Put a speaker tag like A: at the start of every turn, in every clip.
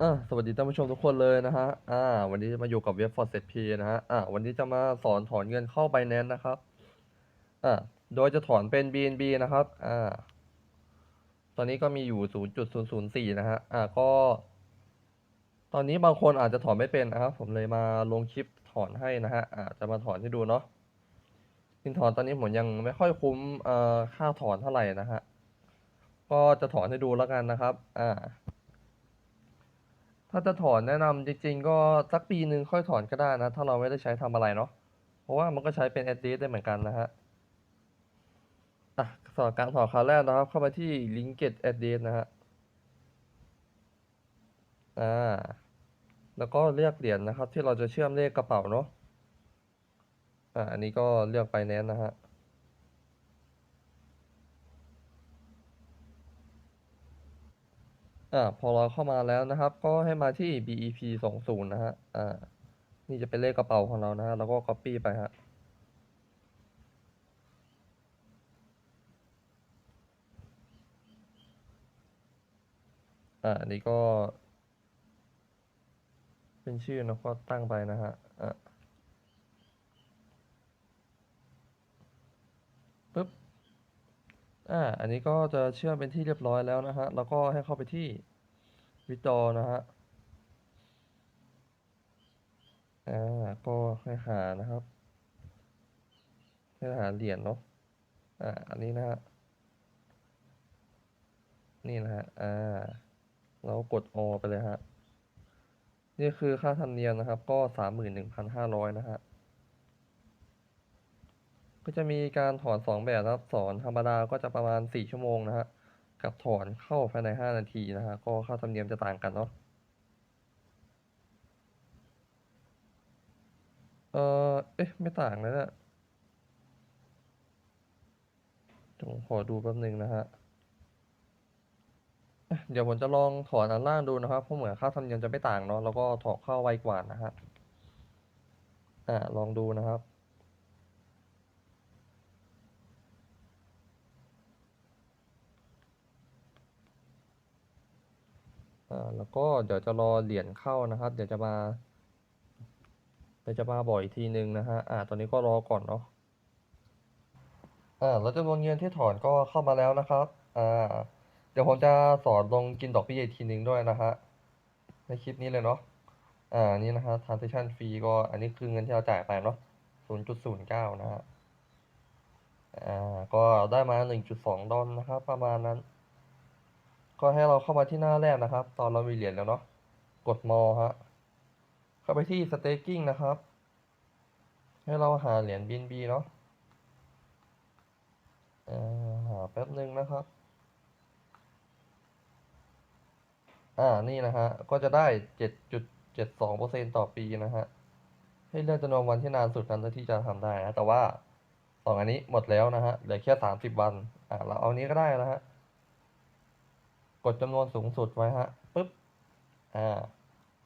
A: อ่าสวัสดีท่านผู้ชมทุกคนเลยนะฮะ อ่า วันนี้มาอยู่กับเว็บ Fort p นะฮะ อ่า วันนี้จะมาสอนถอนเงินเข้า Binance นะครับ อ่า โดยจะถอนเป็น BNB นะครับ อ่า ตอนนี้ก็มีอยู่ 0.004 นะฮะ อ่า ก็ ตอนนี้บางคนอาจจะถอนไม่เป็นนะครับ ผมเลยมาลงคลิปถอนให้นะฮะ อ่า จะมาถอนให้ดูเนาะซึ่งถอนตอนนี้ผมยังไม่ค่อยคุ้ม เอ่อ ค่าถอนเท่าไหร่นะฮะ ก็จะถอนให้ดูแล้วกันนะครับ อ่า ถ้าจะถอนแนะนำจริง ๆ ก็สักปีหนึ่งค่อยถอนก็ได้นะ ถ้าเราไม่ได้ใช้ทำอะไรเนาะเพราะว่ามันก็ใช้เป็น address ได้เหมือนกันนะฮะอะสอนการถอนคราวแรกนะครับ เข้ามาที่ linked address นะฮะอ่าแล้วก็เลือกเหรียญนะครับ ที่เราจะเชื่อมเลขกระเป๋าเนาะอ่าอันนี้ก็เลือกไปแนนนะฮะ อ่าพอเราเข้ามาแล้วนะครับ ก็ให้มาที่ BEP สองศูนย์นะฮะอ่านี่จะเป็นเลขกระเป๋าของเรานะฮะแล้วก็ copy ไปฮะอ่านนี้ก็ เป็นชื่อนะก็ตั้งไปนะฮะอะปึ๊บ อ่า อันนี้ก็จะเชื่อมเป็นที่เรียบร้อยแล้วนะฮะ แล้วก็ให้เข้าไปที่วิดอนะฮะ อ่า ก็ให้หานะครับ ให้หาเหรียญเนาะ อ่า อันนี้นะฮะ นี่นะฮะ อ่า เรากดอไปเลยฮะ นี่คือค่าธรรมเนียมนะครับ ก็สามหมื่นหนึ่งพันห้าร้อยนะฮะ ก็จะมีการถอนสองแบบนะครับสอนธรรมดาก็จะประมาณสี่ชั่วโมงนะฮะกับถอนเข้าภายในห้านาทีนะฮะก็ค่าธรรมเนียมจะต่างกันเนาะเออเอ๊ะไม่ต่างเลยนะผมขอดูแป๊บนึงนะฮะเอ๊ะเดี๋ยวผมจะลองถอนอันล่างดูนะครับ เพราะเหมือนค่าธรรมเนียมจะไม่ต่างเนาะ แล้วก็ถอนเข้าไวกว่านะฮะ อ่า ลองดูนะครับ อ่าแล้วก็เดี๋ยวจะรอเหรียญเข้านะครับ เดี๋ยวจะมาเดี๋ยวจะมาบอกอีกทีนึงนะฮะอ่าตอนนี้ก็รอก่อนเนาะอ่าแล้วจำนวนเงินที่ถอนก็เข้ามาแล้วนะครับอ่าเดี๋ยวผมจะสอนลงกินดอกเบี้ยอีกทีนึงด้วยนะฮะในคลิปนี้เลยเนาะอ่านี่นะฮะ transaction fee ก็อันนี้คือเงินที่เราจ่ายไปเนาะ0.09 นะฮะอ่าก็ได้มา 1.2 ดอลนะครับ ประมาณนั้น ก็ให้เราเข้ามาที่หน้าแรกนะครับ ตอนเรามีเหรียญแล้วเนาะกดมอฮะเข้าไปที่ staking นะครับ ให้เราหาเหรียญ BNB เนาะหาแป๊บนึงนะครับ อ่า นี่นะฮะ ก็จะได้ 7.72%ต่อปีนะฮะ ให้เลือกจำนวนวันที่นานสุดนั้นที่จะทำได้นะ แต่ว่าสองอันนี้หมดแล้วนะฮะ เหลือแค่ 30 วัน อ่า เราเอานี้ก็ได้นะฮะ กดจำนวนสูงสุดไว้ฮะปึ๊บอ่า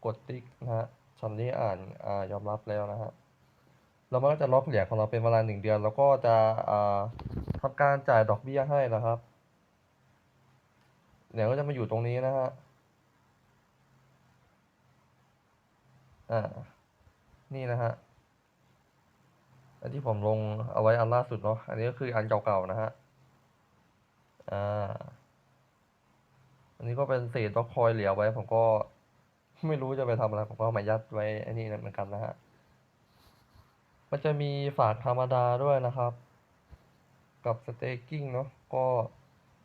A: กดติ๊กนะฮะฉันนี้อ่านอ่ายอมรับแล้วนะฮะแล้วมันก็จะล็อกเหรียญของเราเป็นเวลาหนึ่งเดือน แล้วก็จะอ่าทำการจ่ายดอกเบี้ยให้นะครับเดี๋ยวก็จะมาอยู่ตรงนี้นะฮะอ่านี่นะฮะอันที่ผมลงเอาไว้อันล่าสุดเนาะอันนี้ก็คืออันเก่าๆนะฮะอ่า อันนี้ก็เป็นเศษบล็อกคอยเหลือไว้ ผมก็ไม่รู้จะไปทำอะไร ผมก็มายัดไว้อ้นี่เหมือนกันนะฮะ มันจะมีฝากธรรมดาด้วยนะครับ กับสเต k กิ้งเนาะ ก็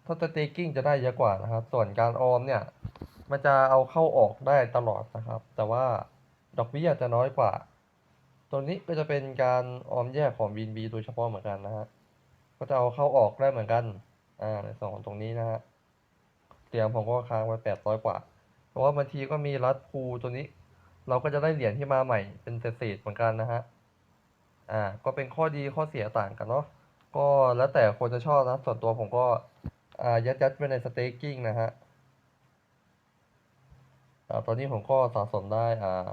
A: ถ้าสเต k กิ้งจะได้เยอะกว่านะครับ ส่วนการออมเนี่ย มันจะเอาเข้าออกได้ตลอดนะครับ แต่ว่าดอกเบี้ยจะน้อยกว่า ตัวนี้ก็จะเป็นการออมแยกของ BNB โดยเฉพาะเหมือนกันนะฮะ ก็จะเอาเข้าออกได้เหมือนกัน อ่าในส่วนของตรงนี้นะฮะ เตรียมผมก็ค้างไว้แปดร้อยกว่าเพราะว่าบางทีก็มีรัดพูตัวนี้ เราก็จะได้เหรียญที่มาใหม่เป็นเศษๆเหมือนกันนะฮะ อ่า ก็เป็นข้อดีข้อเสียต่างกันเนาะ ก็แล้วแต่คนจะชอบนะ ส่วนตัวผมก็ อ่า ยัดยัดไว้ในสเต k กิ้งนะฮะ อ่า ตอนนี้ผมก็สะสมได้ อ่า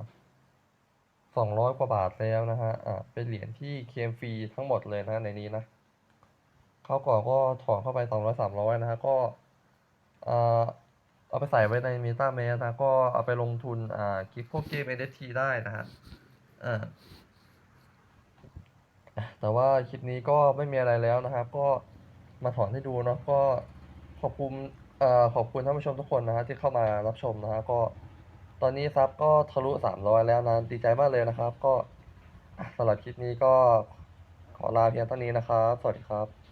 A: สองร้อยกว่าบาทแล้วนะฮะ อ่า เป็นเหรียญที่เคลมฟรีทั้งหมดเลยนะในนี้นะ เข้าก่อนก็ถอนเข้าไปสองร้อยสามร้อยนะฮะ ก็ อ่าเอาไปใส่ไว้ใน MetaMask นะก็เอาไปลงทุนอ่ากิฟพวกเกม NFT ได้นะฮะอ่าแต่ว่าคลิปนี้ก็ไม่มีอะไรแล้วนะครับ ก็มาถอนให้ดูเนาะก็ขอบคุณเอ่อขอบคุณท่านผู้ชมทุกคนนะฮะที่เข้ามารับชมนะฮะก็ตอนนี้ซับก็ทะลุ 300 แล้วนะดีใจมากเลยนะครับ ก็สำหรับคลิปนี้ก็ขอลาเพียงเท่านี้นะครับ สวัสดีครับ